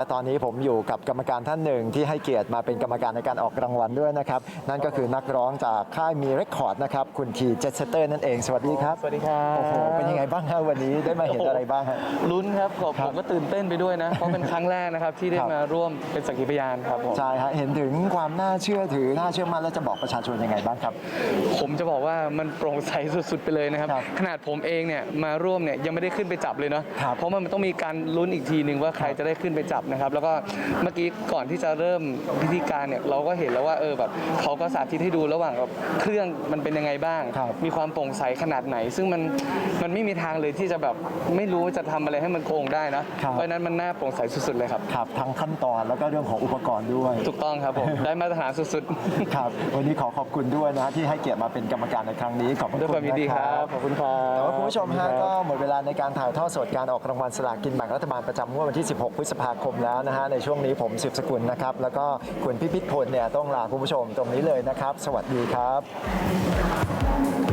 และตอนนี้ผมอยู่กับกรรมการท่านหนึ่งที่ให้เกียรติมาเป็นกรรมการในการออกรางวัลด้วยนะครับ นั่นก็คือนักร้องจากค่ายมีเรคคอร์ดนะครับ คุณทีเจสเตอร์นั่นเอง สวัสดีครับ สวัสดีครับโอ้โหเป็นยังไงบ้างฮะวันนี้ได้มาเห็นอะไรบ้างฮะลุ้นครับผมครับผมก็ตื่นเต้นไปด้วยนะ เพราะเป็นครั้งแรกนะครับที่ได้ครับมาร่วมเป็นสักขีพยานครับผมใช่ฮะเห็นถึงความน่าเชื่อถือน่าเชื่อมั่นและจะบอกประชาชนยังไงบ้างครับ ผมจะบอกว่ามันโปร่งใสสุด ๆ ไปเลยนะครับครับขนาดผมเองเนี่ยมาร่วมเนี่ยยังไม่ได้ขึ้นไปจับเลยเนาะครับเพราะมันต้องมีการลุ้นอีกทีหนึ่งว่าใครจะได้ขึ้นไปจับนะครับแล้วก็เมื่อกี้ก่อนที่จะเริ่มพิธีการเนี่ยเราก็เห็นแล้วว่าเออแบบเขาก็สาธิตให้ดูระหว่างแบบเครื่องมันเป็นยังไงบ้าง ครับ มีความโปร่งใสขนาดไหน ซึ่งมันมันไม่มีทางเลยที่จะแบบไม่รู้ว่าจะทำอะไรให้มันโกงได้นะครับเพราะฉะนั้นมันน่าโปร่งใสสุดๆเลยครับ ครับทั้งขั้นตอนแล้วก็เรื่องของอุปกรณ์ด้วย ถูกต้องครับผม ได้มาตรฐานสุดๆครับ วันนี้ขอขอบคุณด้วยนะที่ให้เกียรติมาเป็นกรรมการในครั้งนี้ขอบพระด้วยคุความณยินดีนะคครัรับบ ขอบคุณครับแต่ว่าคุณผู้ชมฮะขอบก็คุณครับหมดเวลาในการถ่ายทอดสดการออกรางวัลสลากกินแบ่งรัฐบาลประจำงวดวันที่ 16 พฤษภาคมแล้วนะฮะในช่วงนี้ผมสืบสกุลนะครับ แล้วก็คุณพิพิธพลเนี่ยต้องลาคุณผู้ชมตรงนี้เลยนะครับ สวัสดีครับ